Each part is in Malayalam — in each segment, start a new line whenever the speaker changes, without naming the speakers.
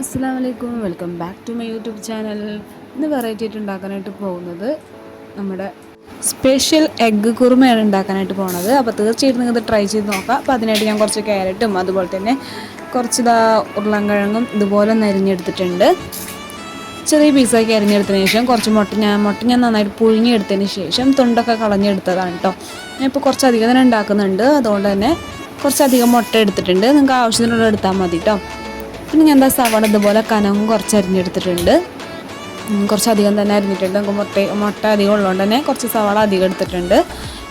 അസ്സാം വലൈക്കും welcome back to my YouTube channel. ഇന്ന് വെറൈറ്റി ആയിട്ട് ഉണ്ടാക്കാനായിട്ട് പോകുന്നത് നമ്മുടെ സ്പെഷ്യൽ എഗ്ഗ് കുറുമയാണ് ഉണ്ടാക്കാനായിട്ട് പോകുന്നത് അപ്പോൾ തീർച്ചയായിട്ടും നിങ്ങൾക്ക് ട്രൈ ചെയ്ത് നോക്കാം. അപ്പോൾ അതിനായിട്ട് ഞാൻ കുറച്ച് ക്യാരറ്റും അതുപോലെ തന്നെ കുറച്ച് ഇതാ ഉരുളൻകിഴങ്ങും ഇതുപോലെ നരിഞ്ഞെടുത്തിട്ടുണ്ട് ചെറിയ പീസാക്കി അരിഞ്ഞെടുത്തതിന് ശേഷം കുറച്ച് മുട്ട ഞാൻ മുട്ട ഞാൻ നന്നായിട്ട് പുഴുങ്ങിയെടുത്തതിന് ശേഷം തൊണ്ടൊക്കെ കളഞ്ഞെടുത്തതാണ് കേട്ടോ ഞാൻ ഇപ്പോൾ കുറച്ചധികം തന്നെ ഉണ്ടാക്കുന്നുണ്ട്. അതുകൊണ്ട് തന്നെ കുറച്ചധികം മുട്ട എടുത്തിട്ടുണ്ട്. നിങ്ങൾക്ക് ആവശ്യത്തിനുള്ള എടുത്താൽ മതി കേട്ടോ പിന്നെ ഞാൻ എന്താ സവാള ഇതുപോലെ കനവും കുറച്ച് അരിഞ്ഞെടുത്തിട്ടുണ്ട്. കുറച്ചധികം തന്നെ അരിഞ്ഞിട്ടുണ്ട്. നമുക്ക് മുട്ട മുട്ട അധികം ഉള്ളതുകൊണ്ട് തന്നെ കുറച്ച് സവാള അധികം എടുത്തിട്ടുണ്ട്.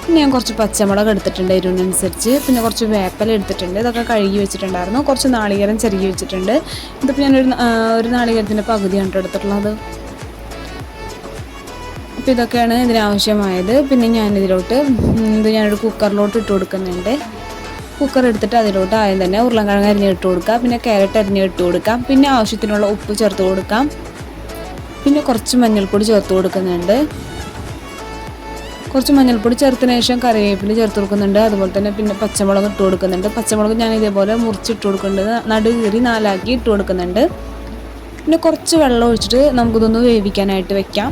പിന്നെ ഞാൻ കുറച്ച് പച്ചമുളക് എടുത്തിട്ടുണ്ട് എരിവിനനുസരിച്ച്. പിന്നെ കുറച്ച് വേപ്പല എടുത്തിട്ടുണ്ട്. ഇതൊക്കെ കഴുകി വെച്ചിട്ടുണ്ടായിരുന്നു. കുറച്ച് നാളികേരം ചെറുകി വെച്ചിട്ടുണ്ട്. ഇതിപ്പോൾ ഞാനൊരു ഒരു നാളികേരത്തിന്റെ പകുതിയാണ് എടുത്തിട്ടുള്ളത്. അപ്പോൾ ഇതൊക്കെയാണ് ഇതിനാവശ്യമായത്. പിന്നെ ഞാനിതിലോട്ട് ഇത് ഞാനൊരു കുക്കറിലോട്ട് ഇട്ട് കൊടുക്കുന്നുണ്ട്. കുക്കർ എടുത്തിട്ട് അതിലോട്ട് ആദ്യം തന്നെ ഉരുളക്കിഴങ്ങ് അരിഞ്ഞ് ഇട്ട് കൊടുക്കാം. പിന്നെ ക്യാരറ്റ് അരിഞ്ഞ് ഇട്ട് കൊടുക്കാം. പിന്നെ ആവശ്യത്തിനുള്ള ഉപ്പ് ചേർത്ത് കൊടുക്കാം. പിന്നെ കുറച്ച് മഞ്ഞൾപ്പൊടി ചേർത്ത് കൊടുക്കുന്നുണ്ട്. കുറച്ച് മഞ്ഞൾപ്പൊടി ചേർത്തതിന് ശേഷം കറിവേപ്പില ചേർത്ത് കൊടുക്കുന്നുണ്ട്. അതുപോലെ തന്നെ പിന്നെ പച്ചമുളക് ഇട്ട് കൊടുക്കുന്നുണ്ട്. പച്ചമുളക് ഞാൻ ഇതേപോലെ മുറിച്ചിട്ട് കൊടുക്കുന്നുണ്ട്. നടു കീറി നാലാക്കി ഇട്ട് കൊടുക്കുന്നുണ്ട്. പിന്നെ കുറച്ച് വെള്ളം ഒഴിച്ചിട്ട് നമുക്കിതൊന്ന് വേവിക്കാനായിട്ട് വെക്കാം.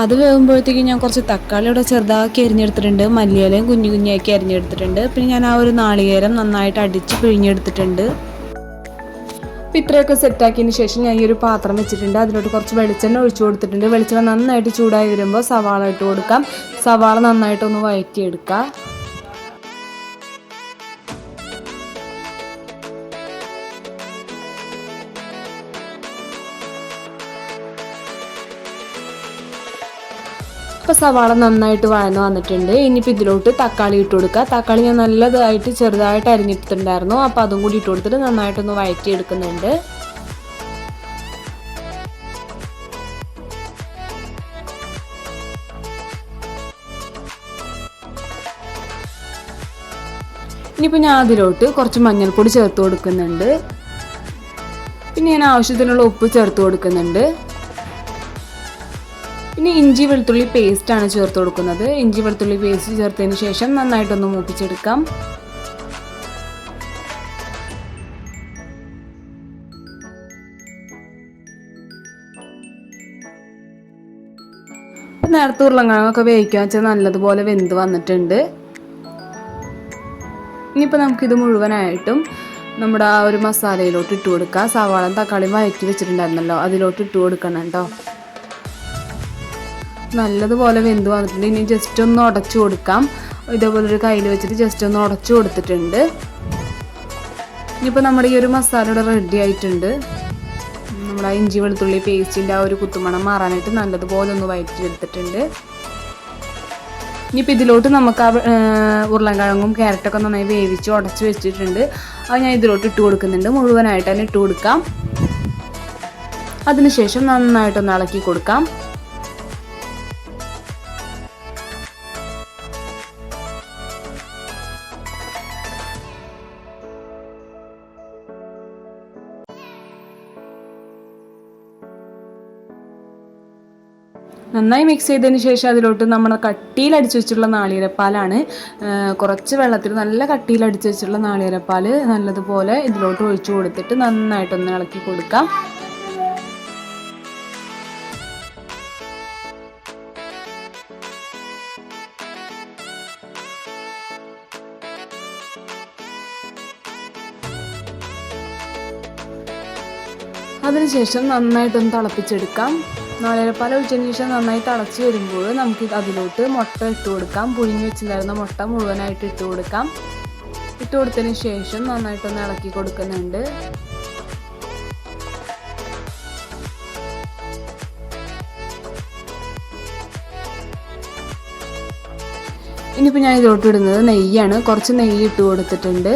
അത് വേകുമ്പോഴത്തേക്കും ഞാൻ കുറച്ച് തക്കാളി ഇവിടെ ചെറുതാക്കി അരിഞ്ഞെടുത്തിട്ടുണ്ട്. മല്ലിയിലയും കുഞ്ഞു കുഞ്ഞാക്കി അരിഞ്ഞെടുത്തിട്ടുണ്ട്. പിന്നെ ഞാൻ ആ ഒരു നാളികേരം നന്നായിട്ട് അടിച്ച് പിഴിഞ്ഞെടുത്തിട്ടുണ്ട്. അപ്പോൾ ഇത്രയൊക്കെ സെറ്റാക്കിയതിന് ശേഷം ഞാൻ ഈ ഒരു പാത്രം വെച്ചിട്ടുണ്ട്. അതിലോട്ട് കുറച്ച് വെളിച്ചെണ്ണ ഒഴിച്ചു കൊടുത്തിട്ടുണ്ട്. വെളിച്ചെണ്ണ നന്നായിട്ട് ചൂടായി വരുമ്പോൾ സവാള ഇട്ട് കൊടുക്കാം. സവാള നന്നായിട്ടൊന്ന് വഴറ്റിയെടുക്കാം ഇപ്പോൾ സവാള നന്നായിട്ട് വഴന്ന് വന്നിട്ടുണ്ട്. ഇനിയിപ്പോൾ ഇതിലോട്ട് തക്കാളി ഇട്ട് കൊടുക്കുക. തക്കാളി ഞാൻ നല്ലതായിട്ട് ചെറുതായിട്ട് അരിഞ്ഞിട്ടുണ്ടായിരുന്നു അപ്പോൾ അതും കൂടി ഇട്ട് കൊടുത്തിട്ട് നന്നായിട്ടൊന്ന് വഴറ്റി എടുക്കുന്നുണ്ട് ഇനിയിപ്പോൾ ഞാൻ അതിലോട്ട് കുറച്ച് മഞ്ഞൾപ്പൊടി ചേർത്ത് കൊടുക്കുന്നുണ്ട്. പിന്നെ ഞാൻ ആവശ്യത്തിനുള്ള ഉപ്പ് ചേർത്ത് കൊടുക്കുന്നുണ്ട്. പിന്നെ ഇഞ്ചി വെളുത്തുള്ളി പേസ്റ്റാണ് ചേർത്ത് കൊടുക്കുന്നത്. ഇഞ്ചി വെളുത്തുള്ളി പേസ്റ്റ് ചേർത്തതിന് ശേഷം നന്നായിട്ടൊന്ന് മൂപ്പിച്ചെടുക്കാം. നേരത്തെ ഉരുളങ്കിഴങ്ങൊക്കെ വേവിക്കുക വെച്ചാൽ നല്ലതുപോലെ വെന്ത് വന്നിട്ടുണ്ട്. ഇനിയിപ്പോൾ നമുക്കിത് മുഴുവനായിട്ടും നമ്മുടെ ആ ഒരു മസാലയിലോട്ട് ഇട്ട് കൊടുക്കുക സവാളയും തക്കാളിയും വഴറ്റി വെച്ചിട്ടുണ്ടായിരുന്നല്ലോ. അതിലോട്ട് ഇട്ട് കൊടുക്കണം കേട്ടോ. നല്ലതുപോലെ വെന്ത് വന്നിട്ടുണ്ട്. ഇനി ജസ്റ്റ് ഒന്ന് ഉടച്ചു കൊടുക്കാം. ഇതേപോലെ ഒരു കയ്യിൽ വെച്ചിട്ട് ജസ്റ്റ് ഒന്ന് ഉടച്ചു കൊടുത്തിട്ടുണ്ട്. ഇനിയിപ്പോൾ നമ്മുടെ ഈ ഒരു മസാല ഇവിടെ റെഡി ആയിട്ടുണ്ട്. നമ്മുടെ ഇഞ്ചി വെളുത്തുള്ളി പേസ്റ്റിന്റെ ആ ഒരു കുത്തുമണം മാറാനായിട്ട് നല്ലതുപോലെ ഒന്ന് വയറ്റിയെടുത്തിട്ടുണ്ട്. ഇനിയിപ്പോൾ ഇതിലോട്ട് നമുക്ക് ആ ഉരുളൻകിഴങ്ങും ക്യാരറ്റൊക്കെ നന്നായി വേവിച്ച് ഉടച്ച് വെച്ചിട്ടുണ്ട്. അത് ഞാൻ ഇതിലോട്ട് ഇട്ട് കൊടുക്കുന്നുണ്ട്. മുഴുവനായിട്ട് തന്നെ ഇട്ട് കൊടുക്കാം. അതിനുശേഷം നന്നായിട്ടൊന്ന് ഇളക്കി കൊടുക്കാം. നന്നായി മിക്സ് ചെയ്തതിന് ശേഷം അതിലോട്ട് നമ്മൾ കട്ടിയിൽ അടിച്ചു വെച്ചിട്ടുള്ള കുറച്ച് വെള്ളത്തിൽ നല്ല കട്ടിയിൽ അടിച്ചു വെച്ചിട്ടുള്ള നല്ലതുപോലെ ഇതിലോട്ട് ഒഴിച്ചു കൊടുത്തിട്ട് നന്നായിട്ടൊന്ന് ഇളക്കി കൊടുക്കാം. അതിനുശേഷം നന്നായിട്ടൊന്ന് തിളപ്പിച്ചെടുക്കാം. നാളികേരപ്പാൽ ഒഴിച്ചതിന് ശേഷം നന്നായി തിളച്ച് വരുമ്പോൾ നമുക്ക് അതിലോട്ട് മുട്ട ഇട്ട് കൊടുക്കാം. പുഴുങ്ങി വെച്ചിട്ടുണ്ടായിരുന്ന മുട്ട മുഴുവനായിട്ട് ഇട്ട് കൊടുക്കാം. ഇട്ട് കൊടുത്തതിന് ശേഷം നന്നായിട്ടൊന്ന് ഇളക്കി കൊടുക്കുന്നുണ്ട്. ഇനിയിപ്പോൾ ഞാൻ ഇതിലോട്ട് ഇടുന്നത് നെയ്യാണ്. കുറച്ച് നെയ്യ് ഇട്ട് കൊടുത്തിട്ടുണ്ട്.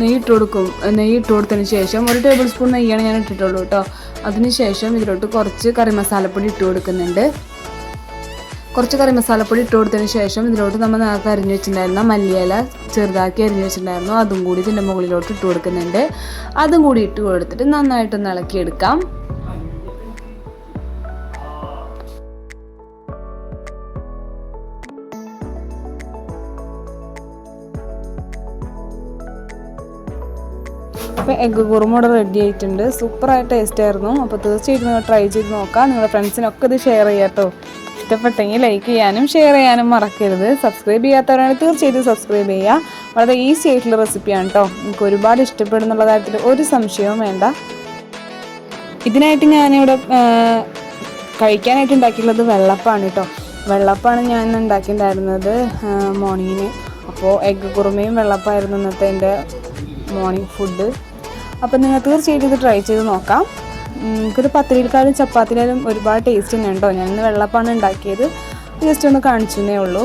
നെയ്യ് ഇട്ട് കൊടുക്കും. നെയ്യ് ഇട്ട് കൊടുത്തതിന് ശേഷം ഒരു ടേബിൾ സ്പൂൺ നെയ്യാണ് ഞാൻ ഇട്ടിട്ടുള്ളൂ കേട്ടോ. അതിന് ശേഷം ഇതിലോട്ട് കുറച്ച് കറി മസാലപ്പൊടി ഇട്ട് കൊടുക്കുന്നുണ്ട്. കുറച്ച് കറി മസാലപ്പൊടി ഇട്ട് കൊടുത്തതിന് ശേഷം ഇതിലോട്ട് നമ്മൾ നേരത്തെ അരിഞ്ഞു വെച്ചിട്ടുണ്ടായിരുന്ന മല്ലിയില ചെറുതാക്കി അരിഞ്ഞു വെച്ചിട്ടുണ്ടായിരുന്നു. അതും കൂടി ഇതിന്റെ മുകളിലോട്ട് ഇട്ട് കൊടുക്കുന്നുണ്ട്. അതും കൂടി ഇട്ട് കൊടുത്തിട്ട് നന്നായിട്ടൊന്ന് ഇളക്കിയെടുക്കാം. അപ്പോൾ എഗ്ഗ് കുറുമ റെഡി ആയിട്ടുണ്ട്. സൂപ്പറായിട്ട് ടേസ്റ്റ് ആയിരുന്നു. അപ്പോൾ തീർച്ചയായിട്ടും നിങ്ങൾ ട്രൈ ചെയ്ത് നോക്കാം. നിങ്ങളുടെ ഫ്രണ്ട്സിനൊക്കെ ഇത് ഷെയർ ചെയ്യാം കേട്ടോ. ഇഷ്ടപ്പെട്ടെങ്കിൽ ലൈക്ക് ചെയ്യാനും ഷെയർ ചെയ്യാനും മറക്കരുത്. സബ്സ്ക്രൈബ് ചെയ്യാത്തവരാണെങ്കിൽ തീർച്ചയായിട്ടും സബ്സ്ക്രൈബ് ചെയ്യുക. വളരെ ഈസി ആയിട്ടുള്ള റെസിപ്പിയാണ് കേട്ടോ. നിങ്ങൾക്ക് ഒരുപാട് ഇഷ്ടപ്പെടുന്നുള്ള കാര്യത്തിൽ ഒരു സംശയവും വേണ്ട. ഇതിനായിട്ട് ഞാനിവിടെ കഴിക്കാനായിട്ട് ഉണ്ടാക്കിയിട്ടുള്ളത് വെള്ളപ്പാണ് കേട്ടോ. വെള്ളപ്പാണ് ഞാൻ ഉണ്ടാക്കിയിട്ടുണ്ടായിരുന്നത് മോർണിംഗിന് അപ്പോൾ എഗ്ഗ് കുറുമയും വെള്ളപ്പായിരുന്നു ഇന്നത്തെ എന്റെ മോർണിംഗ് ഫുഡ് അപ്പോൾ നിങ്ങൾ തീർച്ചയായിട്ടും ഇത് ട്രൈ ചെയ്ത് നോക്കാം. നിങ്ങൾക്കൊരു പത്തിരിക്കാലും ചപ്പാത്തിനാലും ഒരുപാട് ടേസ്റ്റ് തന്നെ ഉണ്ടോ ഞാൻ ഇന്ന് വെള്ളപ്പാണ് ഉണ്ടാക്കിയത്. ജസ്റ്റ് ഒന്ന് കാണിച്ചതേ ഉള്ളൂ.